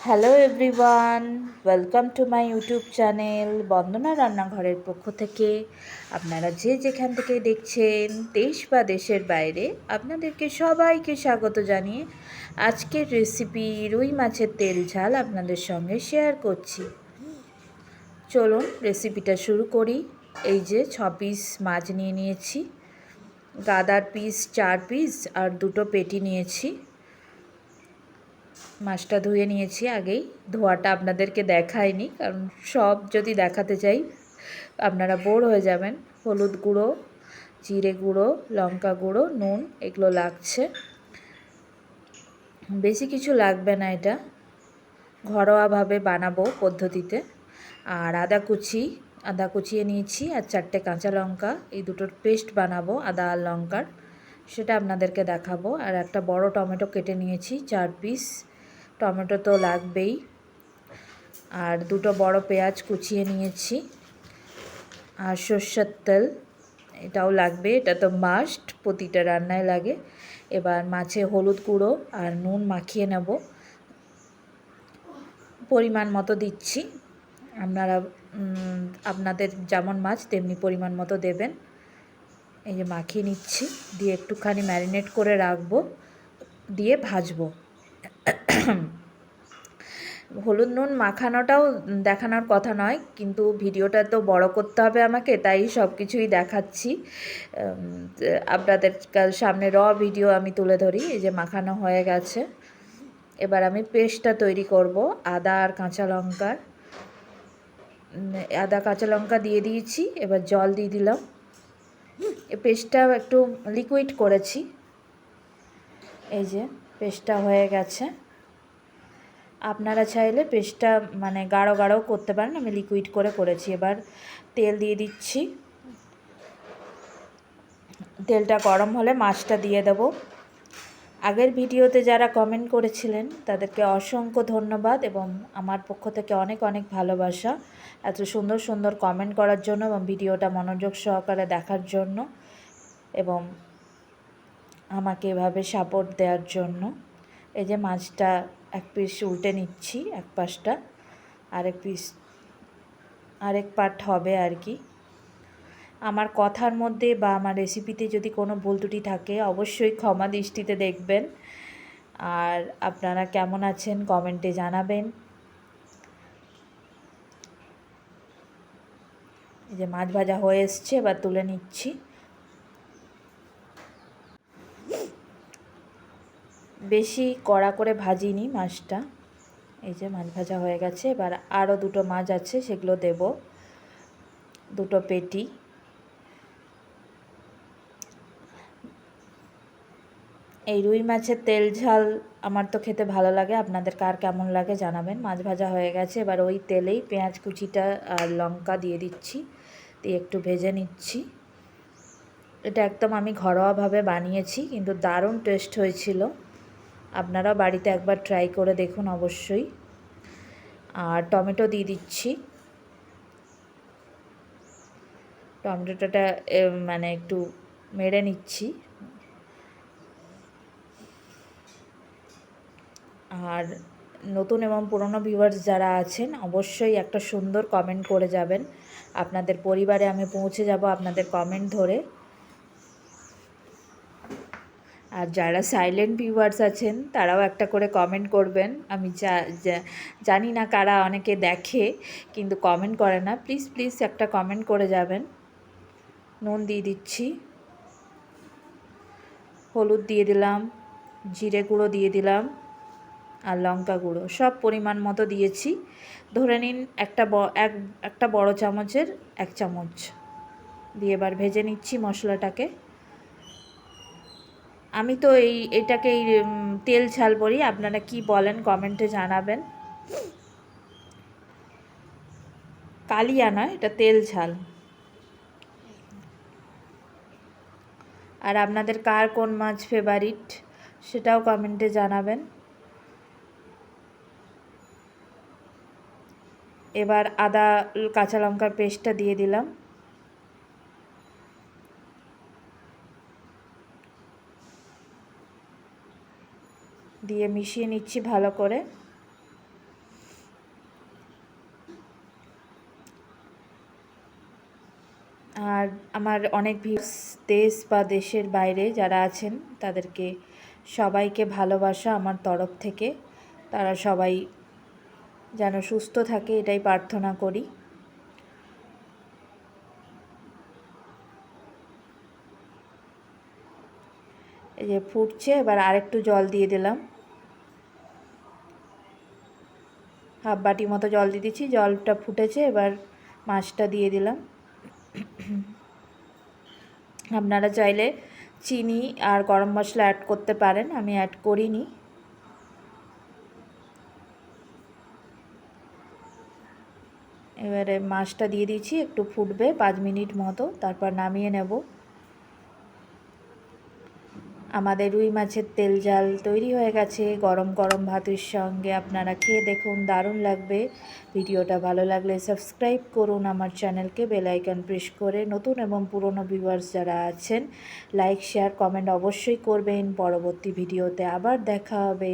Hello everyone welcome to my YouTube channel Bandana রান্নাঘরের পক্ষ থেকে। আপনারা যে যেখান থেকে দেখছেন, দেশ বা দেশের বাইরে, আপনাদেরকে সবাইকে স্বাগত জানিয়ে আজকের রেসিপি রুই মাছের তেল ঝাল আপনাদের সঙ্গে শেয়ার করছি। চলুন রেসিপিটা শুরু করি। এই যে ছ পিস মাছ নিয়ে নিয়েছি, গাদার পিস চার পিস আর দুটো পেটি নিয়েছি। মাছটা ধুয়ে নিয়েছি আগেই। ধোয়াটা আপনাদেরকে দেখায়নি কারণ সব যদি দেখাতে চাই, আপনারা বোর হয়ে যাবেন। হলুদ গুঁড়ো, জিরে গুঁড়ো, লঙ্কা গুঁড়ো, নুন, এগুলো লাগছে। বেশি কিছু লাগবে না এটা। ঘরোয়াভাবে বানাবো পদ্ধতিতে। আর আদা কুচি, আদা কুচিয়ে নিয়েছি আর চারটে কাঁচা লঙ্কা। এই দুটোর পেস্ট বানাবো, আদা আর লঙ্কার। সেটা আপনাদেরকে দেখাবো। আর একটা বড় টমেটো কেটে নিয়েছি, চার পিস। টমেটো তো লাগবেই। আর দুটো বড় পেঁয়াজ কুচিয়ে নিয়েছি। আর সর্ষের তেল, এটাও লাগবে। এটা তো মাস্ট প্রতিটা রান্নায় লাগে। এবার মাছে হলুদ গুঁড়ো আর নুন মাখিয়ে নেব। পরিমাণ মতো দিচ্ছি। আপনারা আপনাদের যেমন মাছ, তেমনি পরিমাণ মতো দেবেন। এই যে মাখিয়ে নিচ্ছি। দিয়ে একটুখানি ম্যারিনেট করে রাখব। দিয়ে ভাজবো। হলুদ নুন মাখানোটাও দেখানোর কথা নয়, কিন্তু ভিডিওটা তো বড় করতে হবে আমাকে, তাই সব কিছুই দেখাচ্ছি আপনাদের সামনে র ভিডিও আমি তুলে ধরি, এই যে মাখানো হয়ে গেছে। এবার আমি পেস্টটা তৈরি করব, আদা আর কাঁচা লঙ্কার। আদা, কাঁচা লঙ্কা দিয়ে দিয়েছি, এবার জল দিয়ে দিলাম। পেস্টটা একটু লিকুইড করেছি। এই যে, পেস্টটা হয়ে গেছে। আপনারা চাইলে পেস্টটা মানে গাঢ় গাঢ়ও করতে পারেন। আমি লিকুইড করে করেছি। এবার তেল দিয়ে দিচ্ছি। তেলটা গরম হলে মাছটা দিয়ে দেব। আগের ভিডিওতে যারা কমেন্ট করেছিলেন, তাদেরকে অসংখ্য ধন্যবাদ এবং আমার পক্ষ থেকে অনেক অনেক ভালোবাসা। এত সুন্দর সুন্দর কমেন্ট করার জন্য এবং ভিডিওটা মনোযোগ সহকারে দেখার জন্য এবং আমাকে এভাবে সাপোর্ট দেওয়ার জন্য। এই যে মাছটা এক পিস উল্টে নিচ্ছি, এক পাশটা। আরেক পিস আরেক পার্ট হবে আর কি। আমার কথার মধ্যে বা আমার রেসিপিতে যদি কোনো ভুল ত্রুটি থাকে, অবশ্যই ক্ষমা দৃষ্টিতে দেখবেন। আর আপনারা কেমন আছেন কমেন্টে জানাবেন। এই যে মাছ ভাজা হয়ে এসছে, এবার তুলে নিচ্ছি। বেশি কড়া করে ভাজিনি মাছটা। এই যে মাছ ভাজা হয়ে গেছে, এবার আরও দুটো মাছ আছে, সেগুলো দেব। দুটো পেটি। এই রুই মাছের তেল ঝাল আমার তো খেতে ভালো লাগে, আপনাদের কার কেমন লাগে জানাবেন। মাছ ভাজা হয়ে গেছে, এবার ওই তেলেই পেঁয়াজ কুচিটা আর লঙ্কা দিয়ে দিচ্ছি, দিয়ে একটু ভেজে নিচ্ছি। এটা একদম আমি ঘরোয়াভাবে বানিয়েছি, কিন্তু দারুণ টেস্ট হয়েছিল। আপনারা বাড়িতে একবার ট্রাই করে দেখুন অবশ্যই। আর টমেটো দিয়ে দিচ্ছি। টমেটোটা মানে একটু মেরে নিচ্ছি। আর নতুন এবং পুরনো ভিউয়ার্স যারা আছেন, অবশ্যই একটা সুন্দর কমেন্ট করে যাবেন। আপনাদের পরিবারে আমি পৌঁছে যাব আপনাদের কমেন্ট ধরে। আর যারা সাইলেন্ট ভিউয়ার্স আছেন, তারাও একটা করে কমেন্ট করবেন। আমি জানি না কারা অনেকে দেখে, কিন্তু কমেন্ট করে না। প্লিজ প্লিজ একটা কমেন্ট করে যাবেন। নুন দিয়ে দিচ্ছি। হলুদ দিয়ে দিলাম। জিরে গুঁড়ো দিয়ে দিলাম। আর লঙ্কা গুঁড়ো। সব পরিমাণ মতো দিয়েছি। ধরে নিন একটা এক, একটা বড় চামচের এক চামচ। দিয়ে এবার ভেজে নিচ্ছি মশলাটাকে। আমি তো এই, এটাকে এই তেল ঝাল বলি। আপনারা কি বলেন, কমেন্টে জানাবেন। কালিয়া নয়, এটা তেল ঝাল। আর আপনাদের কার কোন মাছ ফেভারিট সেটাও কমেন্টে জানাবেন। এবার আদা, কাঁচা লঙ্কার পেস্টটা দিয়ে দিলাম। দিয়ে মিশিয়ে নিচ্ছি ভালো করে। আর আমার অনেক ভিউস দেশ বা দেশের বাইরে যারা আছেন, তাদেরকে সবাইকে ভালোবাসা আমার তরফ থেকে। তারা সবাই যেন সুস্থ থাকে, এটাই প্রার্থনা করি। এই যে ফুটছে, এবার আরেকটু জল দিয়ে দিলাম। হাফ বাটি মতো জল দিয়ে দিচ্ছি, জলটা ফুটেছে, এবার মাছটা দিয়ে দিলাম। আপনারা চাইলে চিনি আর গরম মশলা অ্যাড করতে পারেন, আমি অ্যাড করিনি। এবারে মাছটা দিয়ে দিচ্ছি, একটু ফুটবে পাঁচ মিনিট মতো, তারপর নামিয়ে নেব। আমাদের রুই মাছের তেল জাল তৈরি হয়ে গেছে। গরম গরম ভাতের সঙ্গে আপনারা খেয়ে দেখুন, দারুণ লাগবে। ভিডিওটা ভালো লাগলে সাবস্ক্রাইব করুন, আমার চ্যানেলকে বেলাইকন প্রেস করে। নতুন এবং পুরনো ভিউয়ার্স যারা আছেন লাইক শেয়ার কমেন্ট অবশ্যই করবেন। পরবর্তী ভিডিওতে আবার দেখা হবে।